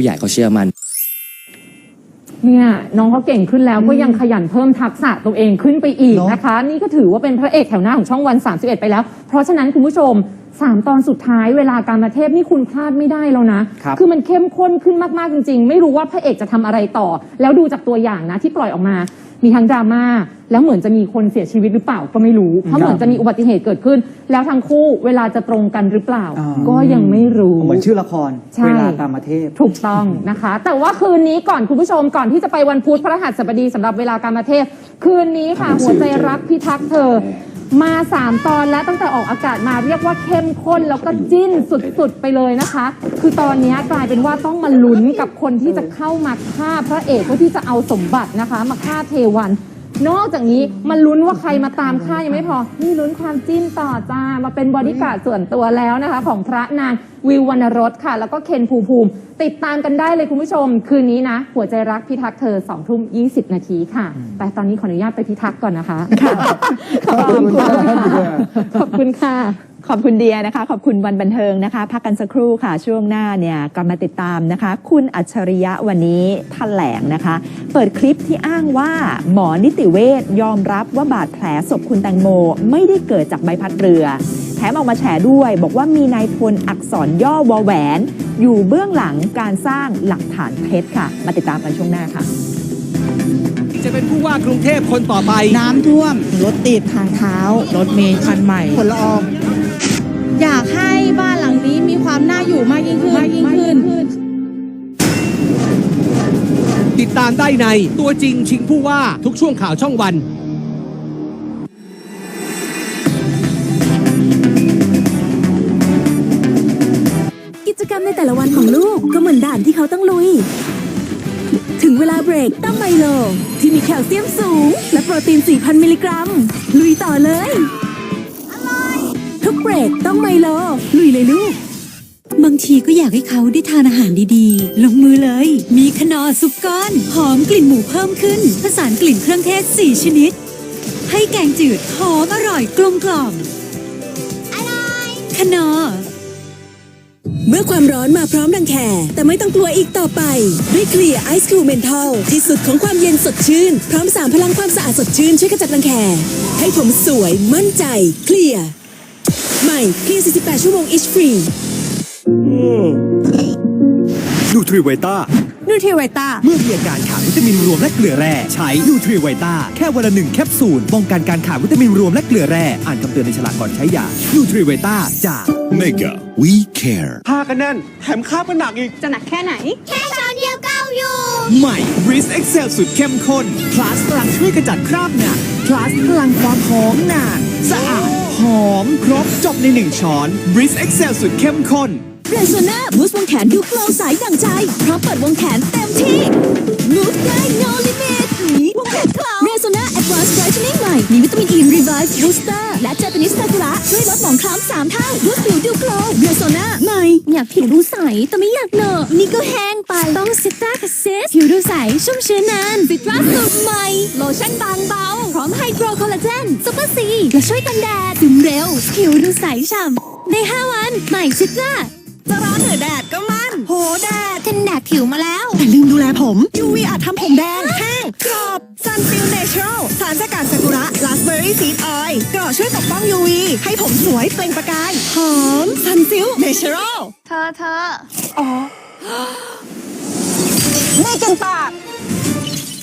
ผู้ใหญ่เขาเชื่อมั่นเนี่ยน้องเขาเก่งขึ้นแล้วก็ยังขยันเพิ่มทักษะตัวเองขึ้นไปอีกเนอะ นะคะ นี่ก็ถือว่าเป็นพระเอกแถวหน้าของช่องวัน 31 ไปแล้ว เพราะฉะนั้นคุณผู้ชม 3ตอนสุดท้ายเวลาการมาเทพนี่คุณพลาดไม่ได้แล้วนะครับ อมันเข้มข้นขึ้นมากๆจริง ๆ ไม่รู้ว่าพระเอกจะทำอะไรต่อ แล้วดูจากตัวอย่างนะที่ปล่อยออกมา มีทั้งดราม่าแล้วเหมือนจะมีคนเสียชีวิตหรือเปล่าก็ไม่รู้เพราะเหมือนจะมีอุบัติเหตุเกิดขึ้น แล้วทั้งคู่เวลาจะตรงกันหรือเปล่า อ่า ก็ยังไม่รู้ เหมือนชื่อละคร ใช่ เวลากามเทพถูกต้องนะคะ แต่ว่าคืนนี้ก่อนคุณผู้ชมก่อนที่จะไปวันพุธพระรหัสบดีสำหรับเวลาการมาเทศ คืนนี้ค่ะหัวใจรักพิทักษ์เธอ มาสามตอนแล้วตั้งแต่ออกอากาศมาเรียกว่าเข้มข้นแล้วก็จิ้นสุดๆไปเลยนะคะ คือตอนนี้กลายเป็นว่าต้องมาลุ้นกับคนที่จะเข้ามาฆ่าพระเอกเพื่อที่จะเอาสมบัตินะคะ มาฆ่าเทวัน นอกจากนี้มันลุ้นว่าใครมาตามฆ่ายังไม่พอ นี่ลุ้นความจิ้นต่อจ้า มาเป็นบอดี้การ์ดส่วนตัวแล้วนะคะ ของพระนางวิววรรณรสค่ะ แล้วก็เคนภูมิภูมิ ติดตามกันได้เลยคุณผู้ชม คืนนี้นะ หัวใจรักพิทักษ์เธอสองทุ่มยีนาทีค่ะ แต่ตอนนี้ขออนุญาตไปพิทักษ์ก่อนนะคะขอบคุณค่ะขอบคุณค่ะ ขอบคุณเดียนะคะ ขอบคุณวันบันเทิงนะคะ พักกันสักครู่ค่ะ ช่วงหน้าเนี่ยกลับมาติดตามนะคะ คุณอัจฉริยะวันนี้แถลงนะคะ เปิดคลิปที่อ้างว่าหมอนิติเวชยอมรับว่าบาดแผลศพคุณแตงโม ไม่ได้เกิดจากใบพัดเรือ แถมออกมาแฉด้วย บอกว่ามีนายพลอักษรย่อวอแหวน อยู่เบื้องหลังการสร้างหลักฐานเท็จค่ะ มาติดตามกันช่วงหน้าค่ะจะเป็นผู้ว่ากรุงเทพคนต่อไป น้ำท่วมรถติดทางเท้า รถเมล์คันใหม่ผลละออง อยากให้บ้านหลังนี้มีความน่าอยู่มากยิ่งขึ้นมากยิ่งขึ้น ติดตามได้ในตัวจริงชิงผู้ว่าทุกช่วงข่าวช่องวันกิจกรรมในแต่ละวันของลูกก็เหมือนด่านที่เขาต้องลุย ถึงเวลาเบรกต้องไมโล ที่มีแคลเซียมสูง และโปรตีน 4,000 มิลลิกรัม ลุยต่อเลย ทุกเบรกต้องไมโล ลุยเลยลูก บางทีก็อยากให้เขาได้ทานอาหารดีๆ ลงมือเลย มีขนอซุปก้อน หอมกลิ่นหมูเพิ่มขึ้น ผสานกลิ่นเครื่องเทศ 4 ชนิด ให้แกงจืดหอมอร่อยกลมกล่อมอร่อยขนอเมื่อความร้อนมาพร้อมรังแคแต่ไม่ต้องกลัวอีกต่อไป ด้วยเคลียร์ไอซ์คูลเมนทอลที่สุดของความเย็นสดชื่น พร้อมสามพลังความสะอาดสดชื่นช่วยขจัดรังแคให้ผมสวยมั่นใจเคลียร์ ใหม่เคลียร์48 ชั่วโมงอิชฟรีนูทริเวต้า นูเทวิต้า เมื่อมีอาการขาดวิตามินรวมและเกลือแร่ใช้นูทริเวต้าแค่วันละหนึ่งแคปซูลป้องกันการขาดวิตามินรวมและเกลือแร่อ่านคำเตือนในฉลากก่อนใช้ยานูทริเวต้าจาก Mega We Care ผ้ากันแน่น แถมคาบกันหนักอีก จะหนักแค่ไหน แค่ช้อนเดียวเก้าอยู่ ใหม่ b r i s Excel สุดเข้มข้น plus พลังช่วยขจัดคราบหนัก plus พลังความหอมนาน สะอาด หอมครบจบในหนึ่งช้อนบริสเอ็กเซลสุดเข้มข้นเรโซนาบูสต์วงแขนดูโปร่งใสดังใจพร้อมเปิดวงแขนเต็มที่มูฟได้ no limit วงแขนคลาวเรโซนา Advanced Brightening ใหม่ มีวิตามิน E Revive Booster และเจ a ปนิสซากุระช่วยลดหมองคล้ำสามเท่ารูปผิวดูโกลว์เรโซนา อยากผิวดูใส แต่ไม่อยากเหนอะนี่ก็แห้งไป ต้องซิต้าคัสเซสผิวดูใส ชุ่มชื้นนานฟิตรัสสูตรใหม่ โลชั่นบางเบา พร้อมไฮโดรคอลลาเจนซุปเปอร์ซีและช่วยกันแดดซึมเร็ว ผิวดูใสฉ่ำใน 5 วัน ใหม่ซิต้าจะร้อนหรือแดดก็มัน โหแดดกันแดดผิวมาแล้วแต่ลืมดูแลผม UV อาจทำผมแดงแห้งกรอบ Sunfil Natural สารสกัดซากุระ Raspberry Seed Oil กรอช่วยปกป้อง UV ให้ผมสวยเปล่งประกาย หอม Sunfil Natural เธอเธอไม่กินปาก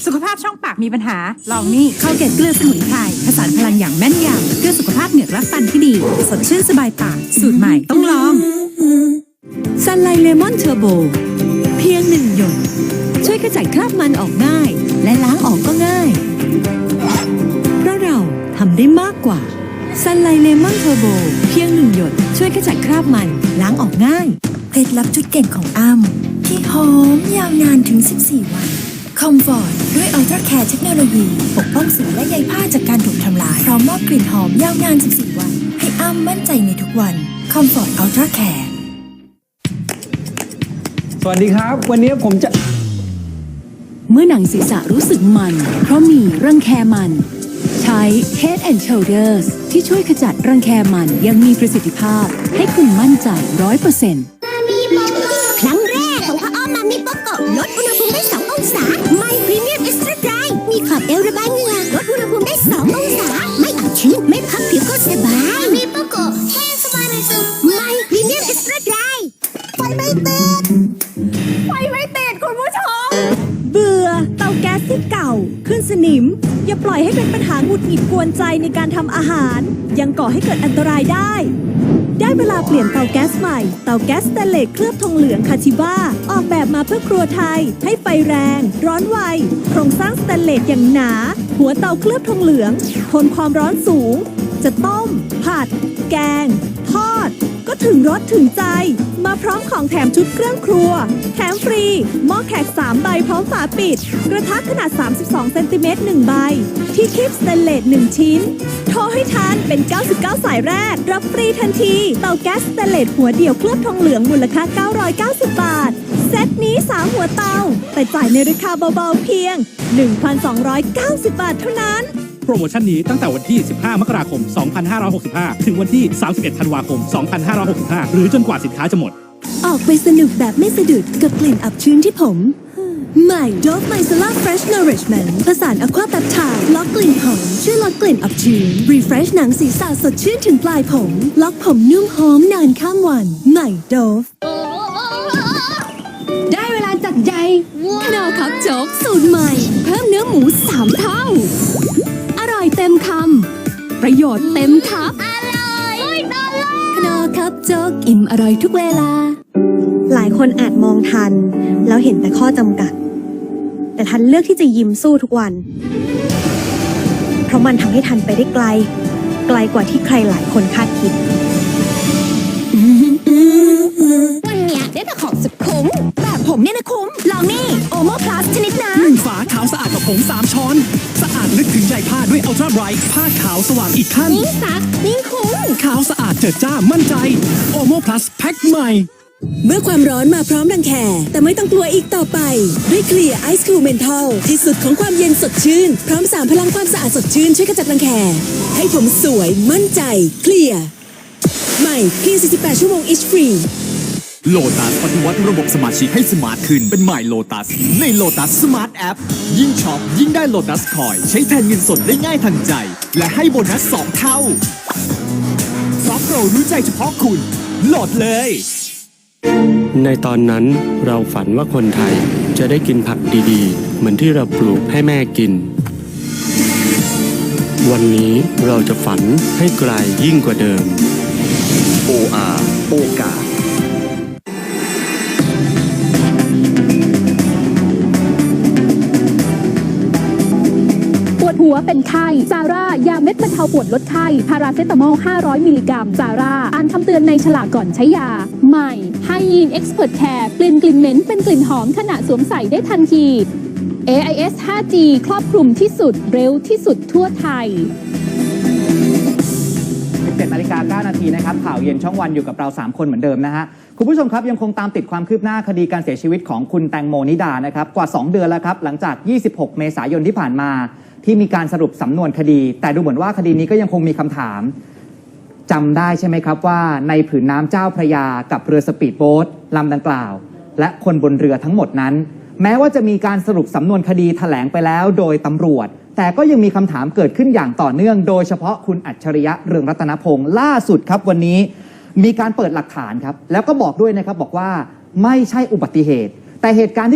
สุขภาพช่องปากมีปัญหา ลองนี่ข้าวเกล็ดเกลือสมุนไพรผสานพลังอย่างแม่นยำเพื่อสุขภาพเหงือกและฟันที่ดี สดชื่นสบายปาก สูตรใหม่ต้องลองซันไลเลมอนเทอร์โบ เพียงหนึ่งหยด ช่วยขจัดคราบมันออกง่าย และล้างออกก็ง่าย เพราะเราทำได้มากกว่า ซันไลเลมอนเทอร์โบเพียงหนึ่งหยด ช่วยขจัดคราบมัน ล้างออกง่าย เคล็ดลับจุดเก่งของอ้ำที่หอมยาวนานถึง 14 วัน คอมฟอร์ตด้วยอัลตราแคร์เทคโนโลยีปกป้องสิ่งและใยผ้าจากการถูกทำลาย พร้อมมอบกลิ่นหอมยาวนาน 14 วัน ให้อ้ำมั่นใจในทุกวันคอมฟอร์ตอัลตราแคร์สวัสดีครับ วันนี้ผมจะ เมื่อหนังศีรษะรู้สึกมัน เพราะมีรังแคมัน ท์ Head and Shoulders ที่ช่วยขจัดรังแคมันยังมีประสิทธิภาพ ให้คุณมั่นใจร้อยเปอร์เซ็นต์ครั้งแรกของพ่ออ้อมมามีโปโกลดอุณหภูมิได้สององศา ไม่พรีเมียมเอสเซ์ตร หงิดกวนใจในการทำอาหาร ยังก่อให้เกิดอันตรายได้ ได้เวลาเปลี่ยนเตาแก๊สใหม่ เตาแก๊สสแตนเลสเคลือบทองเหลืองคาชิบ้า ออกแบบมาเพื่อครัวไทย ให้ไฟแรง ร้อนไว โครงสร้างสแตนเลสอย่างหนา หัวเตาเคลือบทองเหลือง ทนความร้อนสูง จะต้ม ผัด แกง ทอด ก็ถึงรสถึงใจ มาพร้อมของแถมชุดเครื่องครัว แถมฟรี หม้อแขก 3 ใบพร้อมฝาปิด กระทะขนาด 32 เซนติเมตร1ใบ ที่คลิปสเตนเลส1 ชิ้น โทรให้ทันเป็น 99 สายแรก รับฟรีทันที เตาแก๊สสเตนเลสหัวเดี่ยวเคลือบทองเหลืองมูลค่า 990 บาท เซตนี้ 3 หัวเตา แต่จ่ายในราคาเบาๆเพียง 1,290 บาทเท่านั้น โปรโมชั่นนี้ตั้งแต่วันที่ 15 มกราคม 2565 ถึงวันที่ 31 ธันวาคม 2565 หรือจนกว่าสินค้าจะหมด ออกไปสนุกแบบไม่สะดุดกับกลิ่นอับชื้นที่ผมใหม่ Dove Micellar Fresh Nourishment ผสานอะควาแปปไทด์ล็อกกลิ่นหอมช่วยลดกลิ่นอับชื้น Refresh หนังศีรษะสดชื่นถึงปลายผม ล็อกผมนุ่มหอมนานข้ามวัน ใหม่ Dove ได้เวลาจัดใหญ่ขนมครับโจ๊กสูตรใหม่ เพิ่มเนื้อหมูสามเท่า ประโยชน์เต็มครับอร่อยขนมครับโจ๊กอิ่มอร่อยทุกเวลา หลายคนอาจมองทัน แล้วเห็นแต่ข้อจำกัด แต่ทันเลือกที่จะยิ้มสู้ทุกวัน เพราะมันทำให้ทันไปได้ไกล ไกลกว่าที่ใครหลายคนคาดคิดวันเนี้ยได้แต่ของสุดคุ้มแบบผมเนี่ยนะคุ้มลองนี่โอโมพลัสชนิดน้หนึ่งฝา ขาวสะอาดกับผง 3 ช้อน สะอาดลึกถึงใยผ้าด้วยอัลตร้าไบรท์ผ้าขาวสว่างอีกขั้นำยิ่งซักยิ่งคุ้มขาวสะอาดเจิดจ้ามั่นใจโอโมพลัสแพ็คใหม่เมื่อความร้อนมาพร้อมรังแคแต่ไม่ต้องกลัวอีกต่อไป ด้วยเคลียร์ไอซ์คูลเมนทัลที่สุดของความเย็นสดชื่น พร้อมสามพลังความสะอาดสดชื่นช่วยขจัดรังแคให้ผมสวยมั่นใจเคลียร์ใหม่เคลียร์48 ชั่วโมง It's free โลตัสปฏิวัติระบบสมาชิกให้สมาร์ทขึ้น เป็นใหม่โลตัส ในโลตัสสมาร์ทแอปยิ่งช็อป ยิ่งได้โลตัสคอย ใช้แทนเงินสดได้ง่ายทันใจ และให้โบนัส 2 เท่าซอฟโปรรู้ใจเฉพาะคุณ โหลดเลย ในตอนนั้นเราฝันว่าคนไทยจะได้กินผักดีๆ เหมือนที่เราปลูกให้แม่กิน วันนี้เราจะฝันให้ไกลยิ่งกว่าเดิม OR โอกาส วดหัวเป็นไข้ซาร่ายาเม็ดบรรเทาปวดลดไข้พาราเซตามอล 500 มิลลิกรัมซาร่าอ่านคำเตือนในฉลากก่อนใช้ยา ใหม่ไฮยีนเอ็กซ์เพรสแคร์กลิ่นกลิ่นเหม็นเป็นกลิ่นหอมขณะสวมใส่ได้ทันที AIS 5G ครอบคลุมที่สุดเร็วที่สุดทั่วไทย17นาฬิกา9นาทีนะครับ ข่าวเย็นช่องวันอยู่กับเรา 3 คนเหมือนเดิมนะฮะ คุณผู้ชมครับ ยังคงตามติดความคืบหน้าคดีการเสียชีวิตของคุณแตงโมนิดานะครับ กว่า 2 เดือนแล้วครับ หลังจาก 26 เมษายนที่ผ่านมา ที่มีการสรุปสำนวนคดี แต่ดูเหมือนว่าคดีนี้ก็ยังคงมีคำถามจำได้ใช่ไหมครับว่าในผืนน้ำเจ้าพระยากับเรือสปีดโบ๊ทลำดังกล่าว และคนบนเรือทั้งหมดนั้น แม้ว่าจะมีการสรุปสำนวนคดีแถลงไปแล้วโดยตำรวจ แต่ก็ยังมีคำถามเกิดขึ้นอย่างต่อเนื่อง โดยเฉพาะคุณอัจฉริยะเรืองรัตนพงศ์ล่าสุดครับวันนี้มีการเปิดหลักฐานครับ แล้วก็บอกด้วยนะครับบอกว่าไม่ใช่อุบัติเหตุ แต่เหตุการณ์ที่